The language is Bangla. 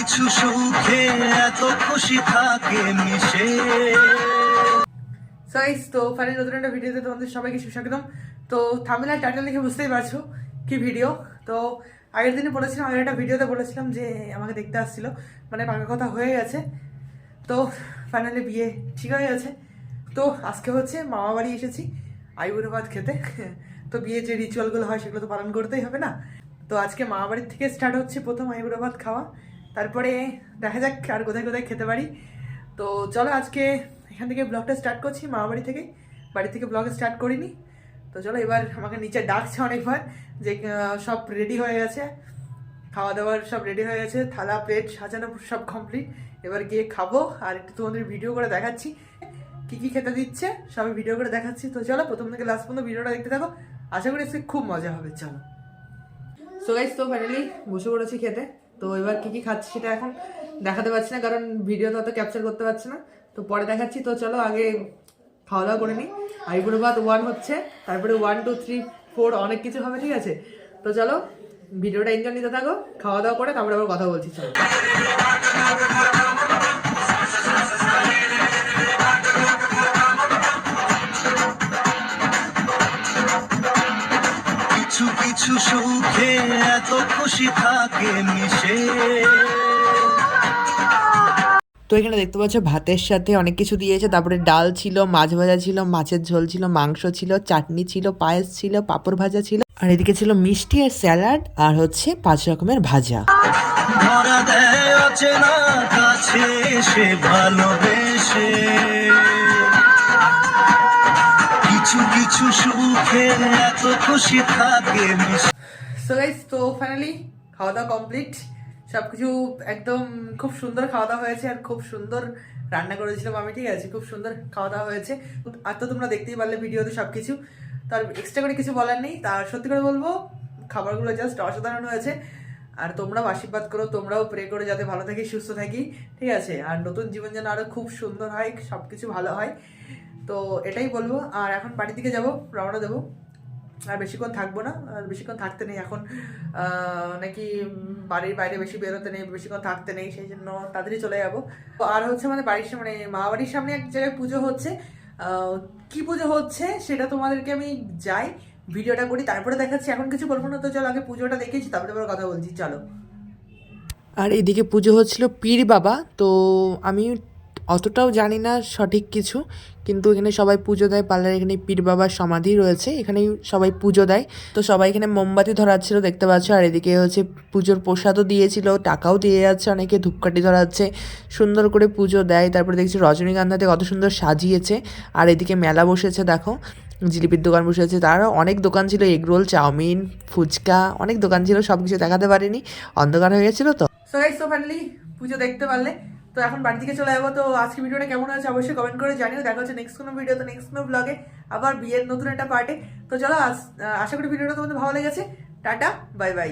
কিছু সুখে এত খুশি থাকে মিশে। সাইজ তো ফাইনালি নতুন একটা ভিডিওতে তোমাদের সবাইকে সুস্বাগতম। তো থামিলা টাইটেল দেখে বুঝতেই পারছ কি ভিডিও তো আগের দিনে বলেছিলাম, আগের একটা ভিডিওতে বলেছিলাম যে আমাকে দেখতে আসছিল। মানে পাকা কথা হয়ে গেছে। তো ফাইনালি বিয়ে ঠিক হয়ে গেছে। তো আজকে হচ্ছে মামা বাড়ি এসেছি আইবুড়ো ভাত খেতে। তো বিয়ে যে রিচুয়ালগুলো হয় সেগুলো তো পালন করতেই হবে না। তো আজকে মামা বাড়ির থেকে স্টার্ট হচ্ছে প্রথম আইবুড়ো ভাত খাওয়া। তারপরে দেখা যাক আর কোথায় কোথায় খেতে পারি। তো চলো আজকে এখান থেকে ব্লগটা স্টার্ট করছি মামা বাড়ি থেকে বাড়ি থেকে ব্লগ স্টার্ট করিনি। তো চলো এবার আমাকে নিচে ডাকছে অনেকবার যে সব রেডি হয়ে গেছে। খাওয়া দাওয়ার সব রেডি হয়ে গেছে, থালা প্লেট সাজানো সব কমপ্লিট এবার গিয়ে খাব আর একটু তোমাদের ভিডিও করে দেখাচ্ছি। কি কি খেতে দিচ্ছে, সবই ভিডিও করে দেখাচ্ছি। তো চলো প্রথম থেকে লাস্ট পর্যন্ত ভিডিওটা দেখতে থাকো। আশা করি খুব মজা হবে, চলো। সো গাইস তো ফাইনালি বসে পড়েছি খেতে। তো এবার কি কি খাচ্ছি সেটা এখন দেখাতে পারছি না, কারণ ভিডিও তো অত ক্যাপচার করতে পারছি না। তো পরে দেখাচ্ছি, তো চলো আগে খাওয়া দাওয়া করে নিই। আইবুড়ো ভাত ওয়ান হচ্ছে, তারপরে ওয়ান টু থ্রি ফোর অনেক কিছু হবে, ঠিক আছে? তো চলো ভিডিওটা এনজয় নিতে থাকো খাওয়া দাওয়া করে তারপরে আবার কথা বলছি, চলো। কিছু কিছু সুখে এত খুশি থাকে মিশে। তো এখানে দেখতে পাচ্ছ ভাতের সাথে অনেক কিছু দিয়েছে। তারপরে ডাল ছিল মাছ ভাজা ছিল মাছের ঝোল ছিল মাংস ছিল চাটনি ছিল পায়েস ছিল পাঁপড় ভাজা ছিল। আর এদিকে ছিল মিষ্টি আর স্যালাড আর হচ্ছে পাঁচ রকমের ভাজা। কাছে সে ভালোবেসে। সো গাইস তো ফাইনালি খাওয়া দাওয়া কমপ্লিট সব কিছু একদম খুব সুন্দর খাওয়া দাওয়া হয়েছে আর খুব সুন্দর রান্না করেছিলাম আমি, ঠিক আছে? খুব সুন্দর খাওয়া দাওয়া হয়েছে। আর তো তোমরা দেখতেই পারলে ভিডিওতে সব কিছু তার এক্সট্রা করে কিছু বলার নেই। তার সত্যি করে বলব, খাবারগুলো জাস্ট অসাধারণ হয়েছে। আর তোমরাও আশীর্বাদ করো, তোমরাও প্রে করো যাতে ভালো থাকি, সুস্থ থাকি, ঠিক আছে? আর নতুন জীবন যেন আরও খুব সুন্দর হয় সব কিছু ভালো হয়। তো এটাই বলব। আর এখন বাড়ির দিকে যাব, রওনা দেবো। আর বেশিক্ষণ থাকব না, আর বেশিক্ষণ থাকতে নেই এখন। নাকি বাড়ির বাইরে বেশি বেরোতে নেই, বেশিক্ষণ থাকতে নেই, সেই জন্য তাড়াতাড়ি চলে যাব। আর হচ্ছে আমাদের বাড়ির সামনে মা বাড়ির সামনে এক জায়গায় পুজো হচ্ছে। কি পুজো হচ্ছে সেটা তোমাদেরকে আমি যাই, ভিডিওটা করি, তারপরে দেখাচ্ছি। এখন কিছু বলব না, তো চলো আগে পুজোটা দেখেছি, তারপরে আবার কথা বলছি, চলো। আর এদিকে পুজো হচ্ছিল পীর বাবা, তো আমি অতটাও জানি না সঠিক কিছু, কিন্তু এখানে সবাই পুজো দেয়, পার্লার এখানে পীর বাবার সমাধি রয়েছে, এখানেই সবাই পুজো দেয়। তো সবাই এখানে মোমবাতি ধরাচ্ছিল, দেখতে পাচ্ছ, আর এদিকে হচ্ছে পুজোর প্রসাদও দিয়েছিল, টাকাও দিয়ে যাচ্ছে অনেকে, ধূপকাঠি ধরাচ্ছে, সুন্দর করে পুজো দেয়, তারপরে দেখছি রজনীগন্ধাতে কত সুন্দর সাজিয়েছে, আর এদিকে মেলা বসেছে, দেখো, জিলিপির দোকান বসেছে, তারও অনেক দোকান ছিল এগরোল চাউমিন, ফুচকা, অনেক দোকান ছিল সব কিছু দেখাতে পারিনি, অন্ধকার হয়ে গেছিল তো। সো ফাইনালি পুজো দেখতে পারলে তো এখন বাড়ি থেকে চলে যাব, তো আজকে ভিডিওটা কেমন আছে অবশ্যই কমেন্ট করে জানিও। দেখা হচ্ছে নেক্সট কোনো ভিডিও তো নেক্সট কোনো ব্লগে আবার বিয়ের নতুন একটা পার্টে তো চলো আশা করি ভিডিওটা তোমাদের ভালো লেগেছে। Tata bye bye